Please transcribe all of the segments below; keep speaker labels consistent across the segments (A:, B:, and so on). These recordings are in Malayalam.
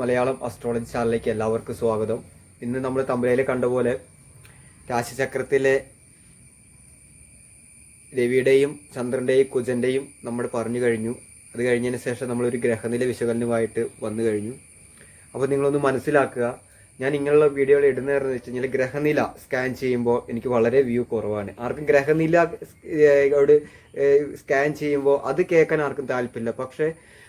A: മലയാളം അസ്ട്രോളജി ചാനലിലേക്ക് എല്ലാവർക്കും സ്വാഗതം. ഇന്ന് നമ്മൾ തമ്പലയിൽ കണ്ട പോലെ രാശിചക്രത്തിലെ രവിയുടെയും ചന്ദ്രന്റെയും കുജന്റെയും നമ്മൾ പറഞ്ഞു കഴിഞ്ഞു. അത് കഴിഞ്ഞതിന് ശേഷം നമ്മളൊരു ഗ്രഹനില വിശകലനമായിട്ട് വന്നു കഴിഞ്ഞു. അപ്പോൾ നിങ്ങളൊന്ന് മനസ്സിലാക്കുക ഞാൻ ഇങ്ങനെയുള്ള വീഡിയോകൾ ഇടുന്നതെന്ന് വെച്ച് കഴിഞ്ഞാൽ ഗ്രഹനില സ്കാൻ ചെയ്യുമ്പോൾ എനിക്ക് വളരെ വ്യൂ കുറവാണ്. ആർക്കും ഗ്രഹനില സ്കാൻ ചെയ്യുമ്പോൾ അത് കേൾക്കാൻ ആർക്കും താല്പര്യമില്ല. പക്ഷേ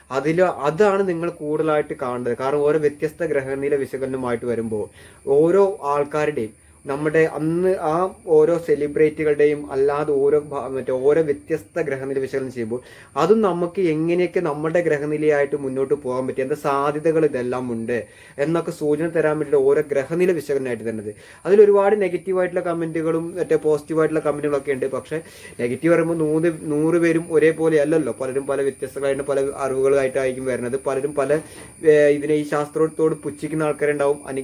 A: അതിൽ അതാണ് നിങ്ങൾ കൂടുതലായിട്ട് കാണേണ്ടത് കാരണം ഓരോ വ്യത്യസ്ത ഗ്രഹനില വിശകലനമായിട്ട് വരുമ്പോൾ ഓരോ ആൾക്കാരുടെയും നമ്മുടെ അന്ന് ആ ഓരോ സെലിബ്രിറ്റികളുടെയും അല്ലാതെ ഓരോ മറ്റേ ഓരോ വ്യത്യസ്ത ഗ്രഹനില വിശകലനം ചെയ്യുമ്പോൾ അതും നമുക്ക് എങ്ങനെയൊക്കെ നമ്മുടെ ഗ്രഹനിലയായിട്ട് മുന്നോട്ട് പോകാൻ പറ്റും എന്താ സാധ്യതകൾ ഇതെല്ലാം ഉണ്ട് എന്നൊക്കെ സൂചന തരാൻ വേണ്ടിയിട്ട് ഓരോ ഗ്രഹനില വിശകലനമായിട്ട് തന്നത് അതിൽ ഒരുപാട് നെഗറ്റീവായിട്ടുള്ള കമന്റുകളും മറ്റേ പോസിറ്റീവായിട്ടുള്ള കമന്റുകളൊക്കെ ഉണ്ട്. പക്ഷേ നെഗറ്റീവ് പറയുമ്പോൾ നൂറ് നൂറ് പേരും ഒരേപോലെ അല്ലല്ലോ. പലരും പല വ്യത്യസ്തങ്ങളായിട്ട് പല അറിവുകളായിട്ടായിരിക്കും വരുന്നത്. പലരും പല ഇതിനെ ഈ ശാസ്ത്രത്തോട് പുച്ഛിക്കുന്ന ആൾക്കാരുണ്ടാവും അനു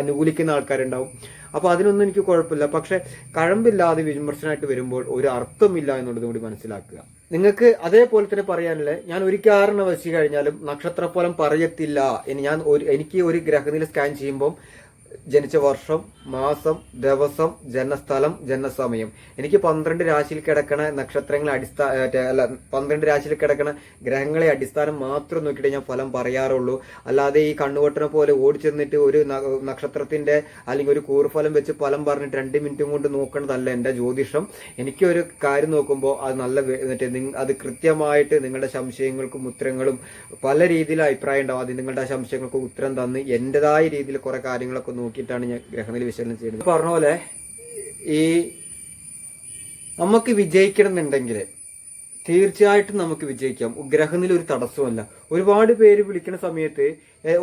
A: അനുകൂലിക്കുന്ന ആൾക്കാരുണ്ടാവും. അപ്പോൾ അതിനൊന്നും എനിക്ക് കുഴപ്പമില്ല. പക്ഷെ കഴമ്പില്ലാതെ വിമർശനമായിട്ട് വരുമ്പോൾ ഒരു അർത്ഥമില്ല എന്നുള്ളതും കൂടി മനസ്സിലാക്കുക. നിങ്ങൾക്ക് അതേപോലെ തന്നെ പറയാനുള്ളത് ഞാൻ ഒരു കാരണം വെച്ച് കഴിഞ്ഞാലും നക്ഷത്രഫലം പറയത്തില്ല ഞാൻ ഒരു എനിക്ക് ഒരു ഗ്രഹനില സ്കാൻ ചെയ്യുമ്പോൾ ജനിച്ച വർഷം മാസം ദിവസം ജനസ്ഥലം ജനസമയം എനിക്ക് പന്ത്രണ്ട് രാശിയിൽ കിടക്കണ നക്ഷത്രങ്ങളെ അടിസ്ഥാന അല്ല പന്ത്രണ്ട് രാശിയിൽ കിടക്കണ ഗ്രഹങ്ങളെ അടിസ്ഥാനം മാത്രം നോക്കിയിട്ട് ഞാൻ ഫലം പറയാറുള്ളൂ. അല്ലാതെ ഈ കണ്ണുകൊട്ടനെ പോലെ ഓടിച്ചെന്നിട്ട് ഒരു നക്ഷത്രത്തിന്റെ അല്ലെങ്കിൽ ഒരു കൂറുഫലം വെച്ച് ഫലം പറഞ്ഞിട്ട് രണ്ട് മിനിറ്റും കൊണ്ട് നോക്കണതല്ല എന്റെ ജ്യോതിഷം. എനിക്കൊരു കാര്യം നോക്കുമ്പോൾ അത് നല്ല മറ്റേ അത് കൃത്യമായിട്ട് നിങ്ങളുടെ സംശയങ്ങൾക്കും ഉത്തരങ്ങളും പല രീതിയിൽ അഭിപ്രായം ഉണ്ടാവും. അത് നിങ്ങളുടെ സംശയങ്ങൾക്ക് ഉത്തരം തന്ന് എന്റേതായ രീതിയിൽ കുറെ കാര്യങ്ങളൊക്കെ നോക്കിയിട്ടാണ് ഞാൻ ഗ്രഹനില വിശകലനം ചെയ്യുന്നത്. പറഞ്ഞ പോലെ ഈ നമുക്ക് വിജയിക്കണം എന്നുണ്ടെങ്കിൽ തീർച്ചയായിട്ടും നമുക്ക് വിജയിക്കാം. ഗ്രഹനില ഒരു തടസ്സമല്ല ഒരുപാട് പേര് വിളിക്കുന്ന സമയത്ത്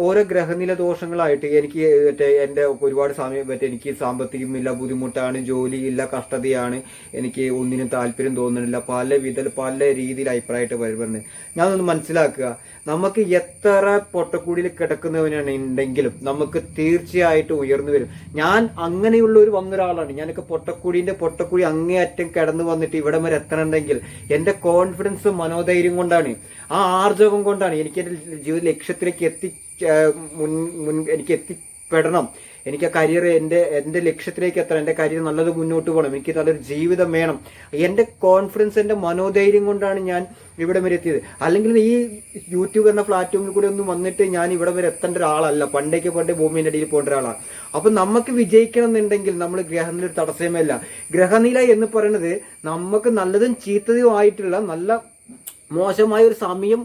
A: ഓരോ ഗ്രഹനില ദോഷങ്ങളായിട്ട് എനിക്ക് മറ്റേ എന്റെ ഒരുപാട് സമയം മറ്റേ എനിക്ക് സാമ്പത്തികമില്ല ബുദ്ധിമുട്ടാണ് ജോലിയില്ല കഷ്ടതയാണ് എനിക്ക് ഒന്നിനും താല്പര്യം തോന്നുന്നില്ല പല വിധ പല രീതിയിൽ അഭിപ്രായമായിട്ട് വരുന്നത് ഞാനൊന്ന് മനസ്സിലാക്കുക. നമുക്ക് എത്ര പൊട്ടക്കൂടിയിൽ കിടക്കുന്നവനാണ് ഉണ്ടെങ്കിലും നമുക്ക് തീർച്ചയായിട്ടും ഉയർന്നു വരും. ഞാൻ അങ്ങനെയുള്ള ഒരു വന്നൊരാളാണ്. ഞാനൊക്കെ പൊട്ടക്കുടിന്റെ പൊട്ടക്കുടി അങ്ങേയറ്റം കിടന്നു വന്നിട്ട് ഇവിടെ വരെ എത്തണമെങ്കിൽ എന്റെ കോൺഫിഡൻസ് മനോധൈര്യം കൊണ്ടാണ്. ആ ആർജവം കൊണ്ടാണ് എനിക്ക് എന്റെ ജീവിത ലക്ഷ്യത്തിലേക്ക് എത്തി മുൻ മുൻ എനിക്ക് എത്തിപ്പെടണം. എനിക്ക് ആ കരിയർ എന്റെ എന്റെ ലക്ഷ്യത്തിലേക്ക് എത്തണം എന്റെ കരിയർ നല്ലത് മുന്നോട്ട് പോകണം എനിക്ക് നല്ലൊരു ജീവിതം വേണം. എന്റെ കോൺഫിഡൻസ് എന്റെ മനോധൈര്യം കൊണ്ടാണ് ഞാൻ ഇവിടെ വരെ എത്തിയത്. അല്ലെങ്കിൽ ഈ യൂട്യൂബ് എന്ന പ്ലാറ്റ്ഫോമിൽ കൂടെ ഒന്നും വന്നിട്ട് ഞാൻ ഇവിടെ വരെ എത്തേണ്ട ഒരാളല്ല. പണ്ടേക്ക് പണ്ട് ഭൂമിന്റെ അടിയിൽ പോകേണ്ട ഒരാളാണ്. അപ്പൊ നമുക്ക് വിജയിക്കണം എന്നുണ്ടെങ്കിൽ നമ്മൾ ഗ്രഹനില തടസ്സമല്ല ഗ്രഹനില എന്ന് പറയുന്നത് നമുക്ക് നല്ലതും ചീത്തതും ആയിട്ടുള്ള നല്ല മോശമായ ഒരു സമയം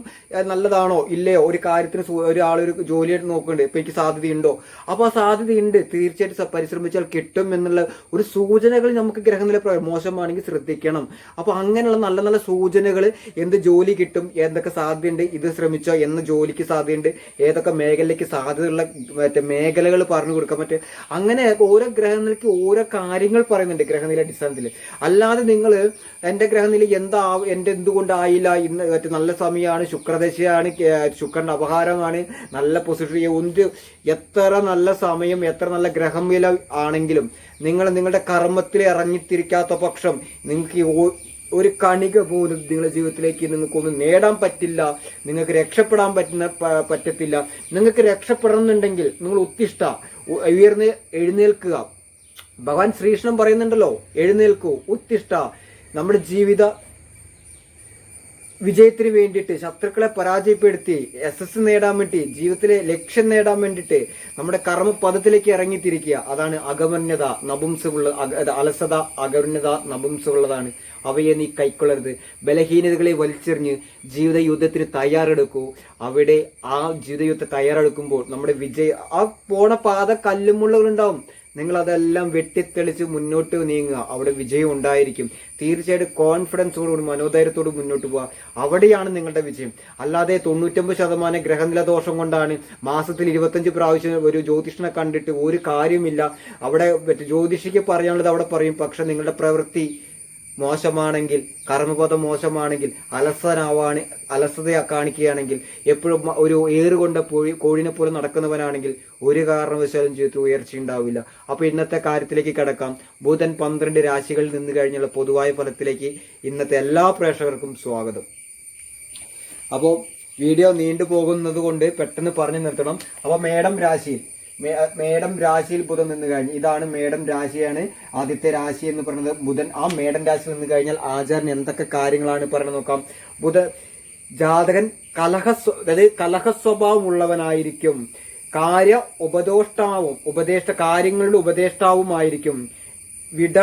A: നല്ലതാണോ? ഇല്ലയോ? ഒരു കാര്യത്തിന് ഒരാളൊരു ജോലിയായിട്ട് നോക്കുന്നുണ്ട് ഇപ്പൊ എനിക്ക് സാധ്യതയുണ്ടോ? അപ്പൊ ആ സാധ്യതയുണ്ട്. തീർച്ചയായിട്ടും പരിശ്രമിച്ചാൽ കിട്ടും എന്നുള്ള ഒരു സൂചനകൾ നമുക്ക് ഗ്രഹനില മോശമാണെങ്കിൽ ശ്രദ്ധിക്കണം. അപ്പൊ അങ്ങനെയുള്ള നല്ല നല്ല സൂചനകൾ എന്ത് ജോലി കിട്ടും എന്തൊക്കെ സാധ്യതയുണ്ട് ഇത് ശ്രമിച്ചോ എന്ന് ജോലിക്ക് സാധ്യതയുണ്ട് ഏതൊക്കെ മേഖലയ്ക്ക് സാധ്യതയുള്ള മറ്റേ മേഖലകൾ പറഞ്ഞു കൊടുക്കാൻ പറ്റും അങ്ങനെ ഓരോ ഗ്രഹനിലയ്ക്ക് ഓരോ കാര്യങ്ങൾ പറയുന്നുണ്ട് ഗ്രഹനില അടിസ്ഥാനത്തിൽ അല്ലാതെ നിങ്ങൾ എന്റെ ഗ്രഹനില എന്താ എന്റെ എന്തുകൊണ്ടായില്ല ഇന്ന് മറ്റേ നല്ല സമയമാണ് ശുക്രദശയാണ് ശുക്രന്റെ അപഹാരമാണ് നല്ല പൊസിഷൻ ഒന്ന് എത്ര നല്ല സമയം എത്ര നല്ല ഗ്രഹം വില ആണെങ്കിലും നിങ്ങൾ നിങ്ങളുടെ കർമ്മത്തിൽ ഇറങ്ങിത്തിരിക്കാത്ത പക്ഷം നിങ്ങൾക്ക് ഒരു കണിക പോലും നിങ്ങളുടെ ജീവിതത്തിലേക്ക് നിങ്ങൾക്കൊന്നും നേടാൻ പറ്റില്ല നിങ്ങൾക്ക് രക്ഷപ്പെടാൻ പറ്റുന്ന പറ്റത്തില്ല. നിങ്ങൾക്ക് രക്ഷപ്പെടണമെന്നുണ്ടെങ്കിൽ നിങ്ങൾ ഉത്തിഷ്ഠ ഉയർന്ന് എഴുന്നേൽക്കുക. ഭഗവാൻ ശ്രീകൃഷ്ണൻ പറയുന്നുണ്ടല്ലോ എഴുന്നേൽക്കൂ ഉത്തിഷ്ഠ. നമ്മുടെ ജീവിത വിജയത്തിന് വേണ്ടിയിട്ട് ശത്രുക്കളെ പരാജയപ്പെടുത്തി എസ് നേടാൻ വേണ്ടി ജീവിതത്തിലെ ലക്ഷ്യം നേടാൻ വേണ്ടിയിട്ട് നമ്മുടെ കർമ്മപദത്തിലേക്ക് ഇറങ്ങിത്തിരിക്കുക. അതാണ് അഗമന്യത നപുംസുള്ള അലസത അഗമന്യത നപുംസുള്ളതാണ് അവയെ നീ കൈക്കൊള്ളരുത്. ബലഹീനതകളെ വലിച്ചെറിഞ്ഞ് ജീവിത യുദ്ധത്തിന് തയ്യാറെടുക്കൂ. അവിടെ ആ ജീവിത യുദ്ധം തയ്യാറെടുക്കുമ്പോൾ നമ്മുടെ വിജയ ആ പോണ പാത കല്ലുമുള്ളുകളുണ്ടാവും നിങ്ങൾ അതെല്ലാം വെട്ടിത്തെളിച്ച് മുന്നോട്ട് നീങ്ങുക. അവിടെ വിജയം ഉണ്ടായിരിക്കും. തീർച്ചയായിട്ടും കോൺഫിഡൻസോടുകൂടി മനോധൈര്യത്തോട് മുന്നോട്ട് പോവുക. അവിടെയാണ് നിങ്ങളുടെ വിജയം. അല്ലാതെ തൊണ്ണൂറ്റൊമ്പത് ശതമാനം ഗ്രഹനില ദോഷം കൊണ്ടാണ് മാസത്തിൽ ഇരുപത്തഞ്ച് പ്രാവശ്യം ഒരു ജ്യോതിഷനെ കണ്ടിട്ട് ഒരു കാര്യമില്ല. അവിടെ ജ്യോതിഷിക്ക് പറയാനുള്ളത് അവിടെ പറയും. പക്ഷെ നിങ്ങളുടെ പ്രവൃത്തി മോശമാണെങ്കിൽ കർമ്മബോധം മോശമാണെങ്കിൽ അലസനാവാണ് അലസത കാണിക്കുകയാണെങ്കിൽ എപ്പോഴും ഒരു ഏറുകൊണ്ട പോയി കോഴിനെ പോലെ നടക്കുന്നവനാണെങ്കിൽ ഒരു കാരണവശാലും ജീവിതത്തിൽ ഉയർച്ച ഉണ്ടാവില്ല. അപ്പോൾ ഇന്നത്തെ കാര്യത്തിലേക്ക് കിടക്കാം. ബുധൻ പന്ത്രണ്ട് രാശികളിൽ നിന്ന് കഴിഞ്ഞുള്ള പൊതുവായ ഫലത്തിലേക്ക് ഇന്നത്തെ എല്ലാ പ്രേക്ഷകർക്കും സ്വാഗതം. അപ്പോൾ വീഡിയോ നീണ്ടു പോകുന്നത് കൊണ്ട് പെട്ടെന്ന് പറഞ്ഞു നിർത്തണം. അപ്പോൾ മേടം രാശിയിൽ മേടം രാശിയിൽ ബുധൻ നിന്ന് കഴിഞ്ഞു. ഇതാണ് മേടം രാശിയാണ് ആദ്യത്തെ രാശി എന്ന് പറയുന്നത് ബുധൻ. ആ മേടം രാശിയിൽ നിന്ന് കഴിഞ്ഞാൽ ആചാരൻ എന്തൊക്കെ കാര്യങ്ങളാണ് പറഞ്ഞു നോക്കാം. ബുധ ജാതകൻ കലഹസ്വ അതായത് കലഹ സ്വഭാവമുള്ളവനായിരിക്കും കാര്യ ഉപദോഷ്ടാവും ഉപദേഷ്ട കാര്യങ്ങളുടെ ഉപദേഷ്ടാവുമായിരിക്കും. വിട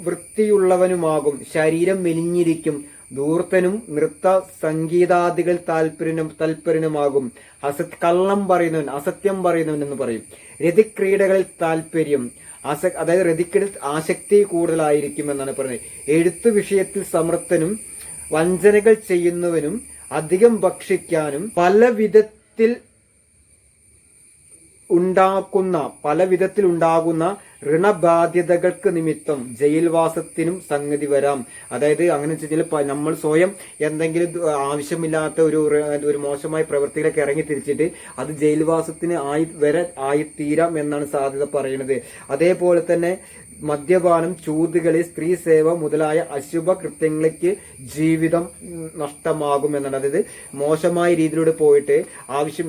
A: വൃത്തിയുള്ളവനുമാകും. ശരീരം മെലിഞ്ഞിരിക്കും. ധൂർത്തനും നൃത്ത സംഗീതാദികൾ താല്പര്യനും തൽപരനുമാകും. അസത് കള്ളം പറയുന്നവൻ അസത്യം പറയുന്നവൻ എന്ന് പറയും. രതിക്രീഡകളിൽ താല്പര്യം അസ അതായത് രതിക്കിട ആസക്തി കൂടുതലായിരിക്കും എന്നാണ് പറയുന്നത്. എഴുത്തു വിഷയത്തിൽ സമർത്ഥനും വഞ്ചനകൾ ചെയ്യുന്നവനും അധികം ഭക്ഷിക്കാനും പല വിധത്തിൽ ഉണ്ടാക്കുന്ന പല വിധത്തിൽ ഉണ്ടാകുന്ന ഋണബാധ്യതകൾക്ക് നിമിത്തം ജയിൽവാസത്തിനും സംഗതി വരാം. അതായത് അങ്ങനെ വെച്ചാൽ നമ്മൾ സ്വയം എന്തെങ്കിലും ആവശ്യമില്ലാത്ത ഒരു ഒരു മോശമായ പ്രവൃത്തികളൊക്കെ ഇറങ്ങി തിരിച്ചിട്ട് അത് ജയിൽവാസത്തിന് ആയി വരെ ആയിത്തീരാം എന്നാണ് സാധ്യത പറയുന്നത്. അതേപോലെ തന്നെ മദ്യപാനം ചൂതുകളി സ്ത്രീ സേവ മുതലായ അശുഭ കൃത്യങ്ങൾക്ക് ജീവിതം നഷ്ടമാകും എന്നാണ്. അതായത് മോശമായ രീതിയിലൂടെ പോയിട്ട് ആവശ്യം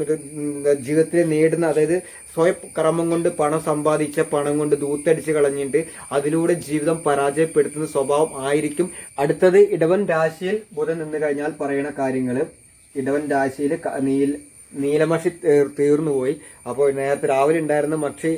A: ജീവിതത്തിൽ നേടുന്ന അതായത് സ്വയം കർമ്മം കൊണ്ട് പണം സമ്പാദിച്ച പണം കൊണ്ട് ദൂത്തടിച്ച് കളഞ്ഞിട്ട് അതിലൂടെ ജീവിതം പരാജയപ്പെടുത്തുന്ന സ്വഭാവം ആയിരിക്കും. അടുത്തത് ഇടവൻ രാശിയിൽ ബുധൻ നിന്ന് കഴിഞ്ഞാൽ പറയുന്ന കാര്യങ്ങൾ ഇടവൻ രാശിയിൽ നീൽ നീലമഷി തീർന്നു പോയി. അപ്പോൾ നേരത്തെ രാവിലെ ഉണ്ടായിരുന്ന മഷി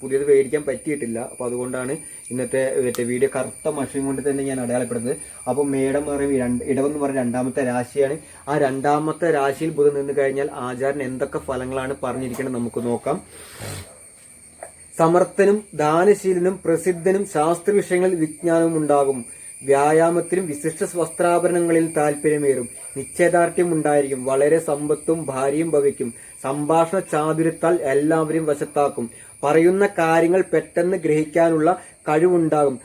A: പുതിയത് മേടിക്കാൻ പറ്റിയിട്ടില്ല. അപ്പോൾ അതുകൊണ്ടാണ് ഇന്നത്തെ മറ്റേ വീഡിയോ കറുത്ത മഷിയും കൊണ്ട് തന്നെ ഞാൻ അടയാളപ്പെടുന്നത്. അപ്പോൾ മേടം പറയുമ്പോൾ രണ്ട് ഇടവെന്ന് പറയുന്ന രണ്ടാമത്തെ രാശിയാണ്. ആ രണ്ടാമത്തെ രാശിയിൽ ബുധൻ നിന്ന് കഴിഞ്ഞാൽ ആചാരൻ എന്തൊക്കെ ഫലങ്ങളാണ് പറഞ്ഞിരിക്കുന്നത് നമുക്ക് നോക്കാം. സമർത്ഥനും ദാനശീലനും പ്രസിദ്ധനും ശാസ്ത്ര വിഷയങ്ങളിൽ വിജ്ഞാനവും ഉണ്ടാകും. വ്യായാമത്തിലും വിശിഷ്ട വസ്ത്രാഭരണങ്ങളിൽ താല്പര്യമേറും. നിശ്ചയദാർഢ്യം ഉണ്ടായിരിക്കും വളരെ സമ്പത്തും ഭാര്യയും ഭവിക്കും. സംഭാഷണ ചാതുര്യത്താൽ എല്ലാവരെയും വശത്താക്കും. പറയുന്ന കാര്യങ്ങൾ പെട്ടെന്ന് ഗ്രഹിക്കാനുള്ള കഴിവുണ്ടാകും.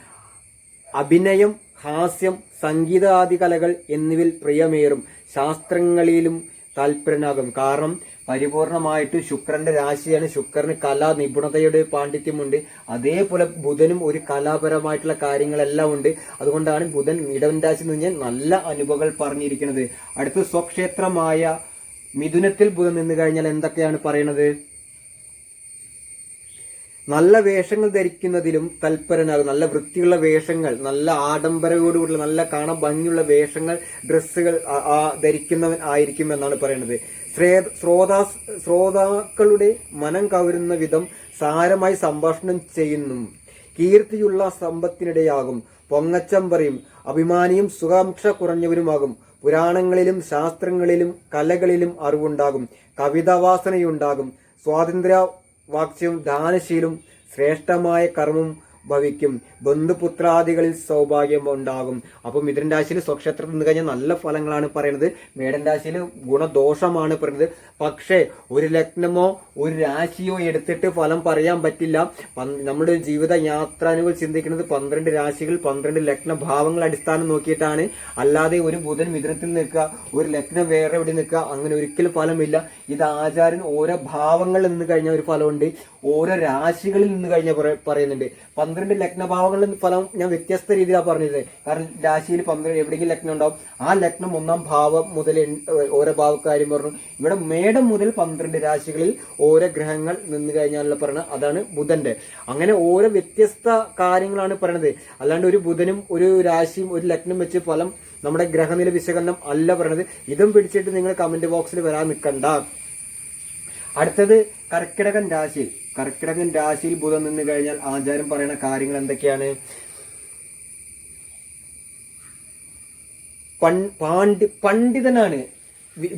A: അഭിനയം ഹാസ്യം സംഗീതാദി കലകൾ എന്നിവയിൽ പ്രിയമേറും. ശാസ്ത്രങ്ങളിലും താല്പര്യനാകും. കാരണം പരിപൂർണമായിട്ട് ശുക്രന്റെ രാശിയാണ് ശുക്രന് കലാ നിപുണതയുടെ പാണ്ഡിത്യമുണ്ട്. അതേപോലെ ബുധനും ഒരു കലാപരമായിട്ടുള്ള കാര്യങ്ങളെല്ലാം ഉണ്ട്. അതുകൊണ്ടാണ് ബുധൻ ഇടവൻ രാശി എന്ന് ഞാൻ നല്ല അനുഭവങ്ങൾ പറഞ്ഞിരിക്കുന്നത്. അടുത്ത സ്വക്ഷേത്രമായ മിഥുനത്തിൽ ബുധൻ നിന്ന് കഴിഞ്ഞാൽ എന്തൊക്കെയാണ് പറയുന്നത് നല്ല വേഷങ്ങൾ ധരിക്കുന്നതിലും തൽപരനാകും നല്ല വൃത്തിയുള്ള വേഷങ്ങൾ നല്ല ആഡംബരയോടുകൂടിയുള്ള നല്ല കാണാൻ ഭംഗിയുള്ള വേഷങ്ങൾ ഡ്രസ്സുകൾ ധരിക്കുന്നവൻ ആയിരിക്കും എന്നാണ് പറയുന്നത്. ശ്രേ- ശ്രോതാ ശ്രോതാക്കളുടെ മനം കവരുന്ന വിധം സാരമായി സംഭാഷണം ചെയ്യുന്നു. കീർത്തിയുള്ള സമ്പത്തിനിടയാകും. പൊങ്ങച്ചം പറയും. അഭിമാനിയും സുഖാംക്ഷ കുറഞ്ഞവരുമാകും. പുരാണങ്ങളിലും ശാസ്ത്രങ്ങളിലും കലകളിലും അറിവുണ്ടാകും. കവിതാവാസനയുണ്ടാകും. സ്വാതന്ത്ര്യ വാക്സ്യവും ദാനശീലും ശ്രേഷ്ഠമായ കർമ്മം ഭവിക്കും. ബന്ധുപുത്രാദികളിൽ സൗഭാഗ്യം ഉണ്ടാകും. അപ്പം മിഥുൻ രാശിയിൽ സ്വക്ഷേത്രത്തിൽ നിന്ന് കഴിഞ്ഞാൽ നല്ല ഫലങ്ങളാണ് പറയുന്നത്. മേടൻ രാശിയിൽ ഗുണദോഷമാണ് പറയുന്നത്. പക്ഷേ ഒരു ലഗ്നമോ ഒരു രാശിയോ എടുത്തിട്ട് ഫലം പറയാൻ പറ്റില്ല. നമ്മുടെ ജീവിത യാത്രാനുകൾ ചിന്തിക്കുന്നത് പന്ത്രണ്ട് രാശികൾ പന്ത്രണ്ട് ലഗ്ന ഭാവങ്ങൾ അടിസ്ഥാനം നോക്കിയിട്ടാണ്. അല്ലാതെ ഒരു ബുധൻ മിഥുനത്തിൽ നിൽക്കുക ഒരു ലഗ്നം വേറെ എവിടെ നിൽക്കുക അങ്ങനെ ഒരിക്കലും ഫലമില്ല. ഇത് ആചാരൻ ഓരോ ഭാവങ്ങളിൽ നിന്ന് കഴിഞ്ഞ ഒരു ഫലമുണ്ട്. ഓരോ രാശികളിൽ നിന്ന് കഴിഞ്ഞ പറയുന്നുണ്ട്. പന്ത്രണ്ട് ലഗ്നഭാവങ്ങളിൽ നിന്ന് ഫലം ഞാൻ വ്യത്യസ്ത രീതിയിലാണ് പറഞ്ഞത് കാരണം രാശിയിൽ പന്ത്രണ്ട് എവിടെയെങ്കിലും ലഗ്നം ഉണ്ടാവും. ആ ലഗ്നം ഒന്നാം ഭാവം മുതൽ ഓരോ ഭാവക്കാരും പറഞ്ഞു. ഇവിടെ മേടം മുതൽ പന്ത്രണ്ട് രാശികളിൽ ഓരോ ഗ്രഹങ്ങൾ നിന്ന് കഴിഞ്ഞാലുള്ള പറയുന്നത് അതാണ് ബുധന്റെ. അങ്ങനെ ഓരോ വ്യത്യസ്ത കാര്യങ്ങളാണ് പറയുന്നത് അല്ലാണ്ട് ഒരു ബുധനും ഒരു രാശിയും ഒരു ലഗ്നം വെച്ച് ഫലം നമ്മുടെ ഗ്രഹനില വിശകലനം അല്ല പറയുന്നത് ഇതും പിടിച്ചിട്ട് നിങ്ങൾ കമന്റ് ബോക്സിൽ വരാൻ നിൽക്കണ്ട അടുത്തത് കർക്കിടകൻ രാശി. കർക്കിടകൻ രാശിയിൽ ബുധൻ നിന്ന് കഴിഞ്ഞാൽ ആചാരം പറയുന്ന കാര്യങ്ങൾ എന്തൊക്കെയാണ്? പാണ്ഡി പണ്ഡിതനാണ്.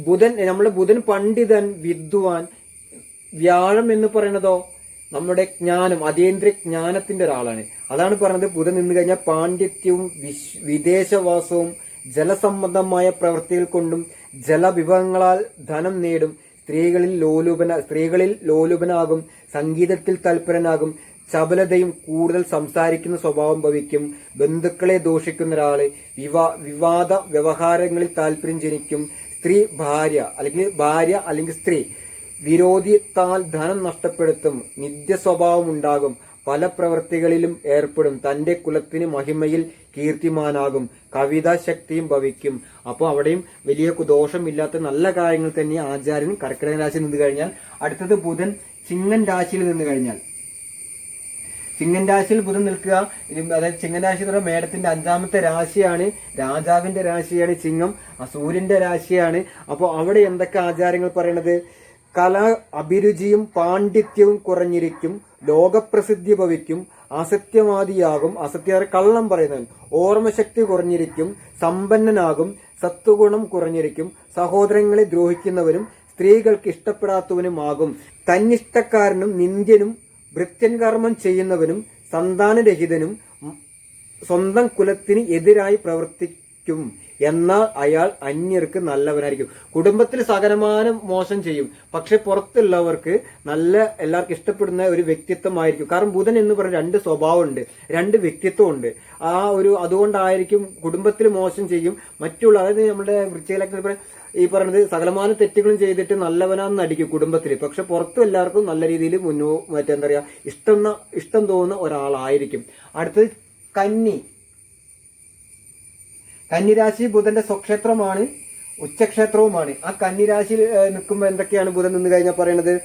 A: ബുധൻ നമ്മുടെ ബുധൻ പണ്ഡിതൻ വിദ്വാൻ വ്യാഴം എന്ന് പറയുന്നതോ നമ്മുടെ ജ്ഞാനം അതേന്ദ്രിയ ജ്ഞാനത്തിന്റെ ഒരാളാണ്. അതാണ് പറയുന്നത് ബുധൻ നിന്ന് കഴിഞ്ഞാൽ പാണ്ഡിത്യവും വിദേശവാസവും ജലസംബന്ധമായ പ്രവൃത്തികൾ കൊണ്ടും ജലവിഭവങ്ങളാൽ ധനം നേടും. സ്ത്രീകളിൽ ലോലുപന സ്ത്രീകളിൽ ലോലുപനാകും സംഗീതത്തിൽ തൽപരനാകും ചപലതയും കൂടുതൽ സംസാരിക്കുന്ന സ്വഭാവം ഭവിക്കും ബന്ധുക്കളെ ദോഷിക്കുന്ന ഒരാൾ വിവാ വിവാദ വ്യവഹാരങ്ങളിൽ താല്പര്യം ജനിക്കും സ്ത്രീ ഭാര്യ അല്ലെങ്കിൽ ഭാര്യ അല്ലെങ്കിൽ സ്ത്രീ വിരോധിത്താൽ ധനം നഷ്ടപ്പെടുത്തും നിത്യ സ്വഭാവം ഉണ്ടാകും പല പ്രവൃത്തികളിലും ഏർപ്പെടും. തന്റെ കുലത്തിന് മഹിമയിൽ കീർത്തിമാനാകും. കവിതാ ശക്തിയും ഭവിക്കും. അപ്പോൾ അവിടെയും വലിയ ദോഷമില്ലാത്ത നല്ല കാര്യങ്ങൾ തന്നെ ആചാര്യൻ കർക്കിടക രാശിയിൽ നിന്ന് കഴിഞ്ഞാൽ അടുത്തത് ബുധൻ ചിങ്ങൻ രാശിയിൽ നിന്ന് കഴിഞ്ഞാൽ. ചിങ്ങൻ രാശിയിൽ ബുധൻ നിൽക്കുക അതായത് ചിങ്ങൻ രാശി എന്ന് മേടത്തിന്റെ അഞ്ചാമത്തെ രാശിയാണ് രാജാവിന്റെ രാശിയാണ് ചിങ്ങം സൂര്യന്റെ രാശിയാണ്. അപ്പോൾ അവിടെ എന്തൊക്കെ ആചാരങ്ങൾ പറയണത്? കല അഭിരുചിയും പാണ്ഡിത്യവും കുറഞ്ഞിരിക്കും. ലോകപ്രസിദ്ധി ഭവിക്കും അസത്യവാദിയാകും അസത്യ കള്ളം പറയുന്നവൻ. ഓർമ്മശക്തി കുറഞ്ഞിരിക്കും സമ്പന്നനാകും സത്വഗുണം കുറഞ്ഞിരിക്കും സഹോദരങ്ങളെ ദ്രോഹിക്കുന്നവരും സ്ത്രീകൾക്ക് ഇഷ്ടപ്പെടാത്തവനുമാകും തന്നിഷ്ടക്കാരനും നിന്ദ്യനും ഭൃത്യൻകർമ്മം ചെയ്യുന്നവനും സന്താനരഹിതനും സ്വന്തം കുലത്തിന് എതിരായി പ്രവർത്തിക്കും. എന്നാൽ അയാൾ അന്യർക്ക് നല്ലവനായിരിക്കും. കുടുംബത്തിൽ സകലമാനം മോശം ചെയ്യും. പക്ഷെ പുറത്തുള്ളവർക്ക് നല്ല എല്ലാവർക്കും ഇഷ്ടപ്പെടുന്ന ഒരു വ്യക്തിത്വമായിരിക്കും. കാരണം ബുധൻ എന്ന് പറഞ്ഞ രണ്ട് സ്വഭാവമുണ്ട്. രണ്ട് വ്യക്തിത്വമുണ്ട്. ആ ഒരു അതുകൊണ്ടായിരിക്കും കുടുംബത്തിൽ മോശം ചെയ്യും. മറ്റുള്ള അതായത് നമ്മുടെ വൃക്ഷയിലൊക്കെ ഈ പറയുന്നത് സകലമാന തെറ്റുകളും ചെയ്തിട്ട് നല്ലവനാന്ന് നടിക്കും കുടുംബത്തിൽ. പക്ഷെ പുറത്തും എല്ലാവർക്കും നല്ല രീതിയിൽ മുന്നോ മറ്റെന്താ പറയാ ഇഷ്ടം ഇഷ്ടം തോന്നുന്ന ഒരാളായിരിക്കും. അടുത്തത് കന്നി. കന്നിരാശി ബുധന്റെ സ്വക്ഷേത്രമാണ് ഉച്ചക്ഷേത്രവുമാണ്. ആ കന്നിരാശിയിൽ നിൽക്കുമ്പോൾ എന്തൊക്കെയാണ് ബുധൻ നിന്ന് കഴിഞ്ഞാൽ പറയണത്?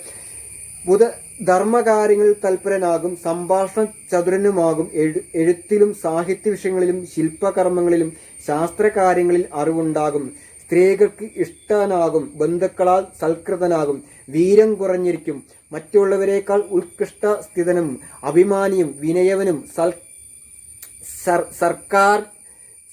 A: ബുധ ധർമ്മകാര്യങ്ങളിൽ തൽപരനാകും സംഭാഷണ ചതുരനുമാകും എഴു- എഴുത്തിലും സാഹിത്യ വിഷയങ്ങളിലും ശില്പകർമ്മങ്ങളിലും ശാസ്ത്രകാര്യങ്ങളിൽ അറിവുണ്ടാകും. സ്ത്രീകൾക്ക് ഇഷ്ടനാകും ബന്ധുക്കളാൽ സൽകൃതനാകും വീരം കുറഞ്ഞിരിക്കും മറ്റുള്ളവരെക്കാൾ ഉത്കൃഷ്ട സ്ഥിതനും അഭിമാനിയും വിനയവനും സൽ സർ- സർക്കാർ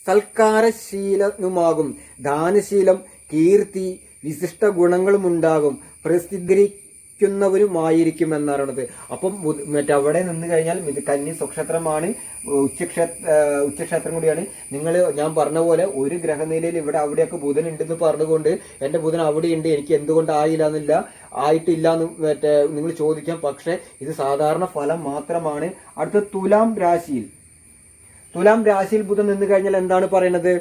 A: സൽക്കാരശീലനുമാകും. ദാനശീലം കീർത്തി വിശിഷ്ട ഗുണങ്ങളുമുണ്ടാകും. പ്രസിദ്ധീകരിക്കുന്നവരുമായിരിക്കും എന്നറിയണത് അപ്പം മറ്റേ അവിടെ നിന്ന് കഴിഞ്ഞാൽ ഇത് കന്നി സ്വക്ഷേത്രമാണ്. ഉച്ചക്ഷേത്ര ഉച്ചക്ഷേത്രം കൂടിയാണ്. നിങ്ങൾ ഞാൻ പറഞ്ഞ പോലെ ഒരു ഗ്രഹനിലയിൽ ഇവിടെ അവിടെയൊക്കെ ബുധൻ ഉണ്ടെന്ന് പറഞ്ഞുകൊണ്ട് എന്റെ ബുധൻ അവിടെയുണ്ട്. എനിക്ക് എന്തുകൊണ്ട് ആയില്ല എന്നില്ല. ആയിട്ടില്ല എന്ന് മറ്റേ നിങ്ങൾ ചോദിക്കാം. പക്ഷേ ഇത് സാധാരണ ഫലം മാത്രമാണ്. അടുത്ത തുലാം രാശിയിൽ. തുലാം രാശിയിൽ ബുധൻ നിന്ന് കഴിഞ്ഞാൽ എന്താണ് പറയുന്നത്?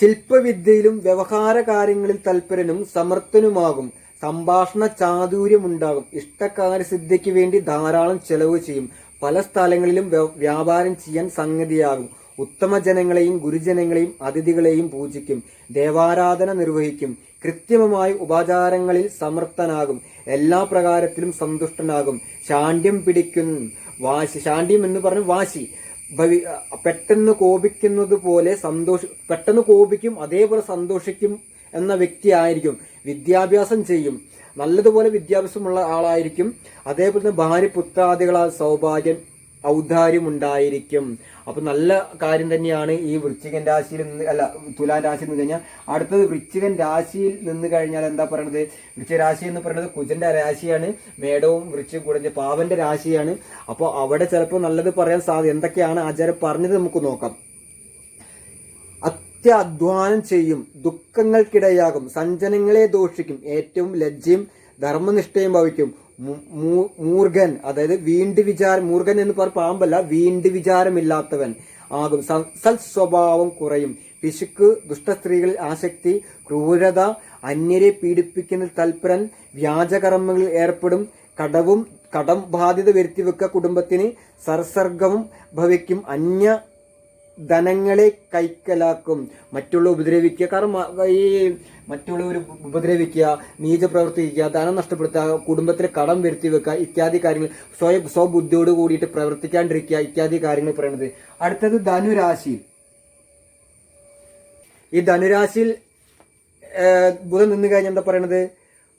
A: ശില്പവിദ്യയിലും വ്യവഹാര കാര്യങ്ങളിൽ തൽപരനും സമർത്ഥനുമാകും. സംഭാഷണ ചാതുര്യമുണ്ടാകും. ഇഷ്ടകാര്യസിദ്ധിക്ക് വേണ്ടി ധാരാളം ചെലവ് ചെയ്യും. പല സ്ഥലങ്ങളിലും വ്യാപാരം ചെയ്യാൻ സംഗതിയാകും. ഉത്തമ ജനങ്ങളെയും ഗുരുജനങ്ങളെയും അതിഥികളെയും പൂജിക്കും. ദേവാരാധന നിർവഹിക്കും. കൃത്രിമമായ ഉപാചാരങ്ങളിൽ സമർത്ഥനാകും. എല്ലാ പ്രകാരത്തിലും സന്തുഷ്ടനാകും. ശാഠ്യം പിടിക്കും. വാശി ശാഠ്യം എന്ന് പറഞ്ഞ വാശി. ഭവി- പെട്ടെന്ന് കോപിക്കുന്നത് പോലെ സന്തോഷ പെട്ടെന്ന് കോപിക്കും അതേപോലെ സന്തോഷിക്കും എന്ന വ്യക്തിയായിരിക്കും വിദ്യാഭ്യാസം ചെയ്യും. നല്ലതുപോലെ വിദ്യാഭ്യാസമുള്ള ആളായിരിക്കും. അതേപോലെ തന്നെ ഭാര്യ പുത്രാദികളാൽ സൗഭാഗ്യം ഔദാര്യം ഉണ്ടായിരിക്കും അപ്പൊ നല്ല കാര്യം തന്നെയാണ് ഈ വൃശ്ചികൻ രാശിയിൽ നിന്ന് അല്ല തുലാൻ രാശിയിൽ നിന്ന് കഴിഞ്ഞാൽ അടുത്തത് വൃശ്ചികൻ രാശിയിൽ നിന്ന് കഴിഞ്ഞാൽ എന്താ പറയണത്? വൃശ്ചിക രാശി എന്ന് പറയുന്നത് കുജന്റെ രാശിയാണ് മേടവും വൃക്ഷ കുടഞ്ഞ പാവന്റെ രാശിയാണ്. അപ്പോൾ അവിടെ ചിലപ്പോൾ നല്ലത് പറയാൻ സാധ്യത എന്തൊക്കെയാണ് ആചാരം പറഞ്ഞത് നമുക്ക് നോക്കാം. അത്യാധ്വാനം ചെയ്യും ദുഃഖങ്ങൾക്കിടയാകും സഞ്ചനങ്ങളെ ദോഷിക്കും ഏറ്റവും ലജ്ജയും ധർമ്മനിഷ്ഠയും ഭവിക്കും. മൂർഖൻ അതായത് വീണ്ട് വിചാരം മൂർഖൻ എന്ന് പറഞ്ഞ പാമ്പല്ല വീണ്ട് വിചാരമില്ലാത്തവൻ ആകും. സൽ സ്വഭാവം കുറയും. പിശുക്ക് ദുഷ്ടസ്ത്രീകളിൽ ആസക്തി ക്രൂരത അന്യരെ പീഡിപ്പിക്കുന്ന തൽപരൻ വ്യാജകർമ്മങ്ങളിൽ ഏർപ്പെടും കടവും കടം ബാധ്യത വരുത്തിവെക്ക കുടുംബത്തിന് സർസർഗവും ഭവിക്കും അന്യ ധനങ്ങളെ കൈക്കലാക്കും. മറ്റുള്ള ഉപദ്രവിക്കുക കാരണം മ- ഈ മറ്റുള്ളവർ ഉപദ്രവിക്കുക നീച പ്രവർത്തിക്കുക ധനം നഷ്ടപ്പെടുത്തുക കുടുംബത്തിലെ കടം വരുത്തി വെക്കുക ഇത്യാദി കാര്യങ്ങൾ സ്വയം സ്വബുദ്ധിയോട് കൂടിയിട്ട് പ്രവർത്തിക്കാണ്ടിരിക്കുക ഇത്യാദി കാര്യങ്ങൾ പറയുന്നത് അടുത്തത് ധനുരാശി. ഈ ധനുരാശിയിൽ ബുധം നിന്ന് കഴിഞ്ഞാൽ എന്താ പറയണത്?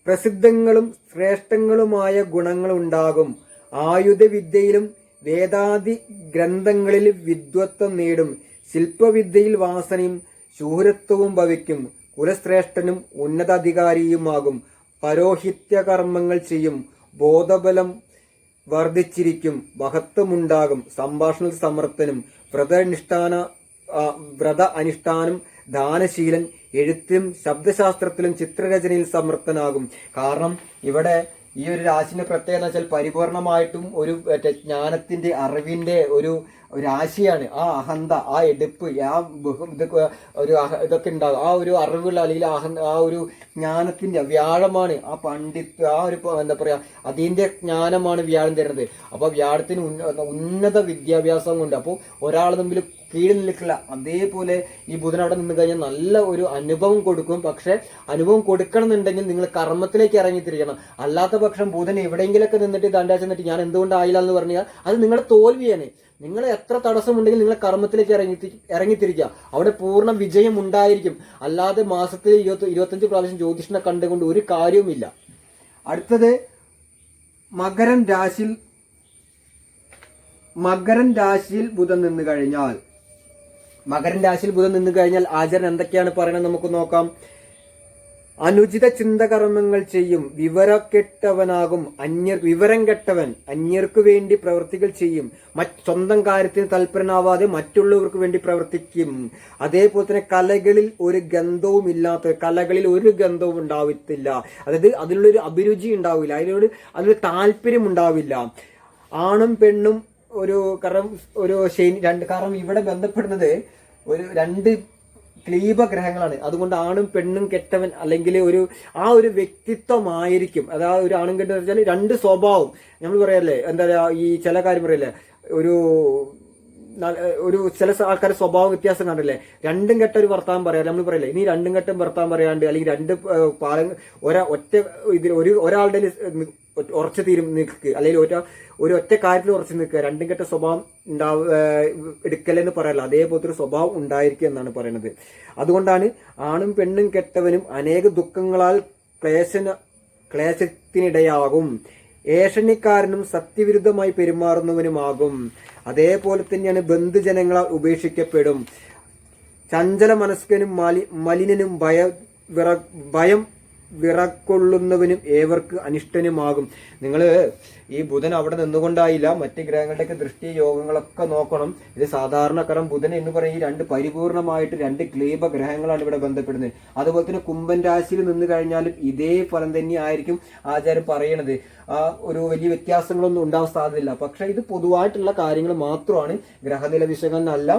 A: പ്രസിദ്ധങ്ങളും ശ്രേഷ്ഠങ്ങളുമായ ഗുണങ്ങൾ ഉണ്ടാകും ആയുധവിദ്യയിലും വേദാദി ഗ്രന്ഥങ്ങളിൽ വിദ്വത്വം നേടും ശില്പവിദ്യയിൽ വാസനയും ശൂരത്വവും ഭവിക്കും കുലശ്രേഷ്ഠനും ഉന്നതാധികാരിയുമാകും പരോഹിത്യ കർമ്മങ്ങൾ ചെയ്യും ബോധബലം വർദ്ധിച്ചിരിക്കും മഹത്വമുണ്ടാകും സംഭാഷണ സമർത്ഥനും വ്രതനിഷ്ഠാന വ്രത അനുഷ്ഠാനം ദാനശീലൻ എഴുത്തിലും ശബ്ദശാസ്ത്രത്തിലും ചിത്രരചനയിൽ സമർത്ഥനാകും. കാരണം ഇവിടെ ഈ ഒരു രാശിന്റെ പ്രത്യേകത വെച്ചാൽ പരിപൂർണമായിട്ടും ഒരു ജ്ഞാനത്തിന്റെ അറിവിന്റെ ഒരു രാശിയാണ് ആ അഹന്ത ആ എടുപ്പ് ആ ഇതൊക്കെ ഒരു ഇതൊക്കെ ഉണ്ടാകും ആ ഒരു അറിവുള്ള അല്ലെങ്കിൽ അഹന്ത ആ ഒരു ജ്ഞാനത്തിന്റെ വ്യാഴമാണ് ആ പണ്ഡിത് ആ ഒരു എന്താ പറയാ അതിന്റെ ജ്ഞാനമാണ് വ്യാഴം തരുന്നത്. അപ്പോൾ വ്യാഴത്തിന് ഉന്നത വിദ്യാഭ്യാസം കൊണ്ട് അപ്പോൾ ഒരാൾ തമ്മിൽ കീഴിൽ നിൽക്കില്ല. അതേപോലെ ഈ ബുധൻ അവിടെ നിന്ന് കഴിഞ്ഞാൽ നല്ല ഒരു അനുഭവം കൊടുക്കും. പക്ഷെ അനുഭവം കൊടുക്കണം എന്നുണ്ടെങ്കിൽ നിങ്ങൾ കർമ്മത്തിലേക്ക് ഇറങ്ങി തിരിക്കണം അല്ലാത്ത പക്ഷം ബുധൻ എവിടെയെങ്കിലൊക്കെ നിന്നിട്ട് ദണ്ടാച്ച് നിന്നിട്ട് ഞാൻ എന്തുകൊണ്ട് ആയില്ല എന്ന് പറഞ്ഞാൽ അത് നിങ്ങളുടെ തോൽവിയാണ്. നിങ്ങൾ എത്ര തടസ്സമുണ്ടെങ്കിൽ നിങ്ങൾ കർമ്മത്തിലേക്ക് ഇറങ്ങി ഇറങ്ങിത്തിരിക്കുക അവിടെ പൂർണ വിജയം ഉണ്ടായിരിക്കും. അല്ലാതെ മാസത്തിൽ ഇരുപത്തി ഇരുപത്തഞ്ച് പ്രാവശ്യം ജ്യോതിഷനെ കണ്ടുകൊണ്ട് ഒരു കാര്യവുമില്ല. അടുത്തത് മകരൻ രാശിയിൽ മകരൻ രാശിയിൽ ബുധൻ നിന്ന് കഴിഞ്ഞാൽ. മകരൻ രാശിയിൽ ബുധൻ നിന്ന് കഴിഞ്ഞാൽ ആചരൻ എന്തൊക്കെയാണ് പറയുന്നത് നമുക്ക് നോക്കാം. അനുചിത ചിന്തകർമ്മങ്ങൾ ചെയ്യും. വിവരക്കെട്ടവനാകും അന്യർ വിവരം കെട്ടവൻ. അന്യർക്ക് വേണ്ടി പ്രവർത്തികൾ ചെയ്യും. സ്വന്തം കാര്യത്തിന് തൽപരനാവാതെ മറ്റുള്ളവർക്ക് വേണ്ടി പ്രവർത്തിക്കും. അതേപോലെ തന്നെ കലകളിൽ ഒരു ഗന്ധവും ഇല്ലാത്ത കലകളിൽ ഒരു ഗന്ധവും ഉണ്ടാവത്തില്ല. അതായത് അതിലുള്ളൊരു അഭിരുചി ഉണ്ടാവില്ല. അതിനോട് അതിലൊരു താല്പര്യം ഉണ്ടാവില്ല. ആണും പെണ്ണും ഒരു കാരണം ഒരു ശനി രണ്ട് കാരണം ഇവിടെ ബന്ധപ്പെടുന്നത് ഒരു രണ്ട് ക്ലീബ ഗ്രഹങ്ങളാണ് അതുകൊണ്ട് ആണും പെണ്ണും കെട്ടവൻ അല്ലെങ്കിൽ ഒരു ആ ഒരു വ്യക്തിത്വമായിരിക്കും. അതായത് ഒരു ആണും കെട്ടെന്ന് വെച്ചാൽ രണ്ട് സ്വഭാവം. നമ്മൾ പറയല്ലേ എന്താ പറയുക ഈ ചില കാര്യം പറയല്ലേ ഒരു ഒരു ചില ആൾക്കാരുടെ സ്വഭാവ വ്യത്യാസം കണ്ടില്ലേ? രണ്ടും കെട്ട ഒരു വർത്താനം പറയാം നമ്മൾ പറയില്ലേ? ഇനി രണ്ടും കെട്ടും വർത്താനം പറയാണ്ട് അല്ലെങ്കിൽ രണ്ട് പാലങ്ങൾ പാലം ഒരാ ഒറ്റ ഇതിൽ ഒരു ഒരാളുടെ ഉറച്ച തീരും നിൽക്കുക അല്ലെങ്കിൽ ഒറ്റ ഒരു ഒറ്റ കാര്യത്തിൽ ഉറച്ചു നിൽക്കുക. രണ്ടും കെട്ട സ്വഭാവം ഉണ്ടാവ എടുക്കലെന്ന് പറയല്ല. അതേപോലത്തെ ഒരു സ്വഭാവം ഉണ്ടായിരിക്കുക എന്നാണ് പറയുന്നത് അതുകൊണ്ടാണ് ആണും പെണ്ണും കെട്ടവനും അനേക ദുഃഖങ്ങളാൽ ക്ലേശന ക്ലേശത്തിനിടയാകും. ഏഷണിക്കാരനും സത്യവിരുദ്ധമായി പെരുമാറുന്നവനുമാകും. അതേപോലെ തന്നെയാണ് ബന്ധുജനങ്ങളാൽ ഉപേക്ഷിക്കപ്പെടും. ചഞ്ചല മനസ്കനും മലി മലിനനും ഭയ ഭയം വിറക്കൊള്ളുന്നവനും ഏവർക്ക് അനിഷ്ടനുമാകും. നിങ്ങൾ ഈ ബുധൻ അവിടെ നിന്നുകൊണ്ടായില്ല മറ്റ് ഗ്രഹങ്ങളുടെയൊക്കെ ദൃഷ്ടി യോഗങ്ങളൊക്കെ നോക്കണം. ഇത് സാധാരണക്കാരൻ ബുധൻ എന്ന് പറയും ഈ രണ്ട് പരിപൂർണമായിട്ട് രണ്ട് ക്ലീപ ഗ്രഹങ്ങളാണ് ഇവിടെ ബന്ധപ്പെടുന്നത്. അതുപോലെ തന്നെ കുംഭൻ രാശിയിൽ നിന്ന് കഴിഞ്ഞാലും ഇതേ ഫലം തന്നെ ആയിരിക്കും ആചാര്യം പറയണത്. ആ ഒരു വലിയ വ്യത്യാസങ്ങളൊന്നും ഉണ്ടാവാൻ സാധ്യതയില്ല. പക്ഷെ ഇത് പൊതുവായിട്ടുള്ള കാര്യങ്ങൾ മാത്രമാണ്. ഗ്രഹനില വിശകലനമല്ല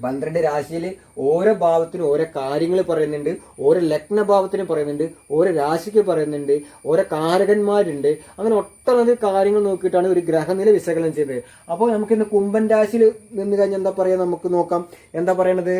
A: പന്ത്രണ്ട് രാശിയിൽ ഓരോ ഭാവത്തിനും ഓരോ കാര്യങ്ങൾ പറയുന്നുണ്ട് ഓരോ ലഗ്നഭാവത്തിന് പറയുന്നുണ്ട് ഓരോ രാശിക്ക് പറയുന്നുണ്ട് ഓരോ കാരകന്മാരുണ്ട്. അങ്ങനെ ഒട്ടനവധി കാര്യങ്ങൾ നോക്കിയിട്ടാണ് ഒരു ഗ്രഹനില വിശകലനം ചെയ്തത് അപ്പോൾ നമുക്ക് ഇന്ന് കുംഭൻ രാശിയിൽ നിന്ന് കഴിഞ്ഞാൽ എന്താ പറയുക നമുക്ക് നോക്കാം. എന്താ പറയണത്?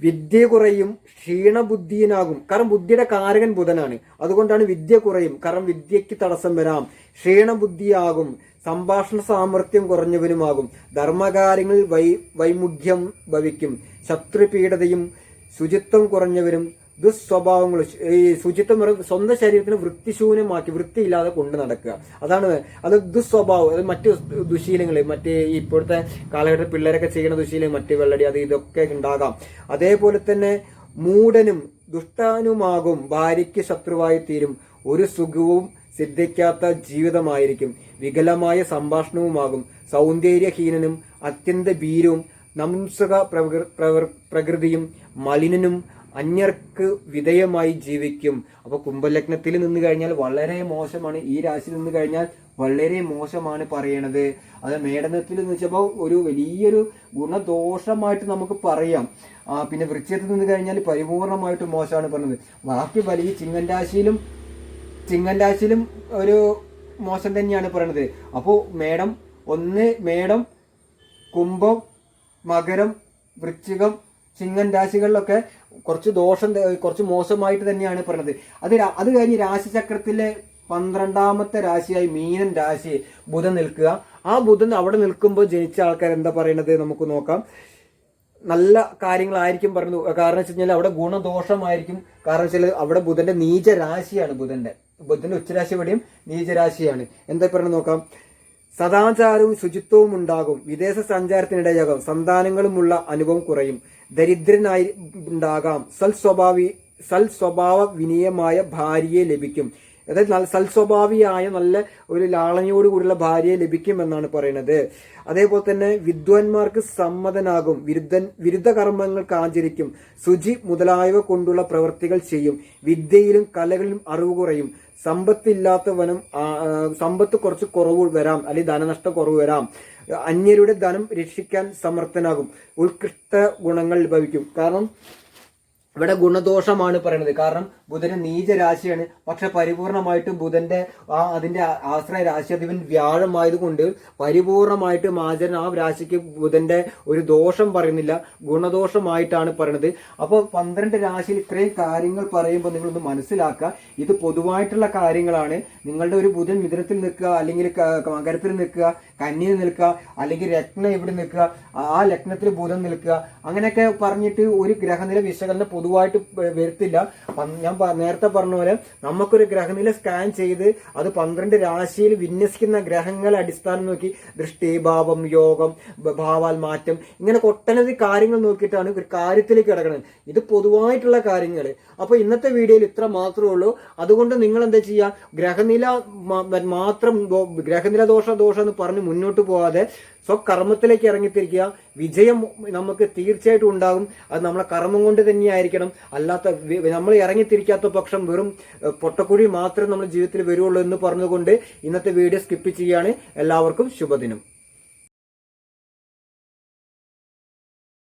A: വിദ്യ കുറയും ക്ഷീണബുദ്ധിയനാകും കാരണം ബുദ്ധിയുടെ കാരകൻ ബുധനാണ്. അതുകൊണ്ടാണ് വിദ്യ കുറയും. കാരണം വിദ്യയ്ക്ക് തടസ്സം വരാം. ക്ഷീണബുദ്ധിയാകും. സംഭാഷണ സാമർഥ്യം കുറഞ്ഞവനുമാകും. ധർമ്മകാര്യങ്ങളിൽ വൈ വൈമുഖ്യം ഭവിക്കും. ശത്രുപീഡതയും ശുചിത്വം കുറഞ്ഞവരും ദുസ്വഭാവങ്ങൾ ഈ ശുചിത്വം സ്വന്തം ശരീരത്തിന് വൃത്തിശൂന്യമാക്കി വൃത്തിയില്ലാതെ കൊണ്ട് നടക്കുക. അതാണ് അത് ദുസ്വഭാവം അത് മറ്റു ദുശീലങ്ങൾ മറ്റ് ഇപ്പോഴത്തെ കാലഘട്ടത്തിൽ പിള്ളേരൊക്കെ ചെയ്യുന്ന ദുശീലം മറ്റ് വെള്ളടി അത് ഇതൊക്കെ ഉണ്ടാകാം. അതേപോലെ തന്നെ മൂടനും ദുഷ്ടാനുമാകും ഭാര്യയ്ക്ക് ശത്രുവായി തീരും ഒരു സുഖവും സിദ്ധിക്കാത്ത ജീവിതമായിരിക്കും വികലമായ സംഭാഷണവുമാകും സൗന്ദര്യഹീനനും അത്യന്ത ഭീരവും നംസുക പ്രകൃ- പ്രകൃതിയും മലിനനും അന്യർക്ക് വിധേയമായി ജീവിക്കും. അപ്പൊ കുംഭലഗ്നത്തിൽ നിന്ന് കഴിഞ്ഞാൽ വളരെ മോശമാണ്. ഈ രാശിയിൽ നിന്ന് കഴിഞ്ഞാൽ വളരെ മോശമാണ് പറയണത്. അത് മേടനത്തിൽ എന്ന് വെച്ചപ്പോൾ ഒരു വലിയൊരു ഗുണദോഷമായിട്ട് നമുക്ക് പറയാം. പിന്നെ വൃക്ഷത്തിൽ നിന്ന് കഴിഞ്ഞാൽ പരിപൂർണമായിട്ട് മോശമാണ് പറഞ്ഞത്. ബാക്കി വലിയ ചിങ്ങൻ രാശിയിലും ചിങ്ങൻ രാശിയിലും ഒരു മോശം തന്നെയാണ് പറയണത്. അപ്പോൾ മേടം ഒന്ന് മേടം കുംഭം മകരം വൃശ്ചികം ചിങ്ങൻ രാശികളിലൊക്കെ കുറച്ച് ദോഷം കുറച്ച് മോശമായിട്ട് തന്നെയാണ് പറയുന്നത് അത് അത് കഴിഞ്ഞ് രാശിചക്രത്തിലെ പന്ത്രണ്ടാമത്തെ രാശിയായി മീനൻ രാശി ബുധൻ നിൽക്കുക. ആ ബുധൻ അവിടെ നിൽക്കുമ്പോൾ ജനിച്ച ആൾക്കാർ എന്താ പറയണത് നമുക്ക് നോക്കാം. നല്ല കാര്യങ്ങളായിരിക്കും പറഞ്ഞു കാരണം വെച്ച് കഴിഞ്ഞാൽ അവിടെ ഗുണദോഷമായിരിക്കും. കാരണം വെച്ചാൽ അവിടെ ബുധന്റെ നീചരാശിയാണ് ബുധന്റെ. ബുധന്റെ ഉച്ചരാശി ഇവിടെയും നീചരാശിയാണ്. എന്താ പറയുന്നത് നോക്കാം. സദാചാരവും ശുചിത്വവും ഉണ്ടാകും. വിദേശ സഞ്ചാരത്തിനിടയാകും സന്താനങ്ങളുമുള്ള അനുഭവം കുറയും. ദരിദ്രനായി ഉണ്ടാകാം. സൽ സ്വഭാവി സൽ സ്വഭാവ വിനിയമായ ഭാര്യയെ ലഭിക്കും. അതായത് സൽസ്വഭാവിയായ നല്ല ഒരു ലാളനയോട് കൂടിയുള്ള ഭാര്യയെ ലഭിക്കുമെന്നാണ് പറയുന്നത്. അതേപോലെ തന്നെ വിദ്വാൻമാർക്ക് സമ്മതനാകും. വിരുദ്ധൻ വിരുദ്ധ കർമ്മങ്ങൾക്ക് ആചരിക്കും ശുചി മുതലായവ കൊണ്ടുള്ള പ്രവൃത്തികൾ ചെയ്യും. വിദ്യയിലും കലകളിലും അറിവ് കുറയും. സമ്പത്തില്ലാത്തവനും സമ്പത്ത് കുറച്ച് കുറവ് വരാം. അല്ലെങ്കിൽ ധനനഷ്ടം കുറവ് വരാം. അന്യരുടെ ധനം രക്ഷിക്കാൻ സമർത്ഥനാകും. ഉത്കൃഷ്ട ഗുണങ്ങൾ ലഭിക്കും. കാരണം ഇവിടെ ഗുണദോഷമാണ് പറയുന്നത്. കാരണം ബുധന് നീചരാശിയാണ്. പക്ഷെ പരിപൂർണമായിട്ടും ബുധന്റെ ആ അതിന്റെ ആശ്രയ രാശി അതിവൻ വ്യാഴമായതുകൊണ്ട് പരിപൂർണമായിട്ടും ആചരൻ ആ രാശിക്ക് ബുധന്റെ ഒരു ദോഷം പറയുന്നില്ല. ഗുണദോഷമായിട്ടാണ് പറയുന്നത് അപ്പോൾ പന്ത്രണ്ട് രാശിയിൽ ഇത്രയും കാര്യങ്ങൾ പറയുമ്പോൾ നിങ്ങളൊന്ന് മനസ്സിലാക്കുക. ഇത് പൊതുവായിട്ടുള്ള കാര്യങ്ങളാണ്. നിങ്ങളുടെ ഒരു ബുധൻ മിഥുനത്തിൽ നിൽക്കുക അല്ലെങ്കിൽ മകരത്തിൽ നിൽക്കുക കന്നിയിൽ നിൽക്കുക അല്ലെങ്കിൽ രത്നം ഇവിടെ നിൽക്കുക ആ ലഗ്നത്തിൽ ബുധൻ നിൽക്കുക അങ്ങനെയൊക്കെ പറഞ്ഞിട്ട് ഒരു ഗ്രഹനില വിശകലനം പൊതുവായിട്ട് വരുത്തില്ല. ഞാൻ നേരത്തെ പറഞ്ഞ പോലെ നമുക്കൊരു ഗ്രഹനില സ്കാൻ ചെയ്ത് അത് പന്ത്രണ്ട് രാശിയിൽ വിന്യസിക്കുന്ന ഗ്രഹങ്ങളെ അടിസ്ഥാനം നോക്കി ദൃഷ്ടി ഭാവം യോഗം ഭാവാൽ മാറ്റം ഇങ്ങനെ ഒട്ടനവധി കാര്യങ്ങൾ നോക്കിയിട്ടാണ് ഒരു കാര്യത്തിലേക്ക് കിടക്കുന്നത്. ഇത് പൊതുവായിട്ടുള്ള കാര്യങ്ങൾ അപ്പോൾ ഇന്നത്തെ വീഡിയോയിൽ ഇത്ര മാത്രമേ ഉള്ളൂ. അതുകൊണ്ട് നിങ്ങൾ എന്താ ചെയ്യുക? ഗ്രഹനില മാത്രം ഗ്രഹനില ദോഷ ദോഷം എന്ന് പറഞ്ഞ് മുന്നോട്ട് പോകാതെ സ്വകർമ്മത്തിലേക്ക് ഇറങ്ങിത്തിരിക്കുക. വിജയം നമുക്ക് തീർച്ചയായിട്ടും ഉണ്ടാകും. അത് നമ്മളെ കർമ്മം കൊണ്ട് തന്നെയായിരിക്കണം. അല്ലാത്ത നമ്മൾ ഇറങ്ങിത്തിരിക്കാത്ത പക്ഷം വെറും പൊട്ടക്കുഴി മാത്രമേ നമ്മുടെ ജീവിതത്തിൽ വരുള്ളൂ എന്ന് പറഞ്ഞുകൊണ്ട് ഇന്നത്തെ വീഡിയോ സ്കിപ്പ് ചെയ്യുകയാണ്. എല്ലാവർക്കും ശുഭദിനം.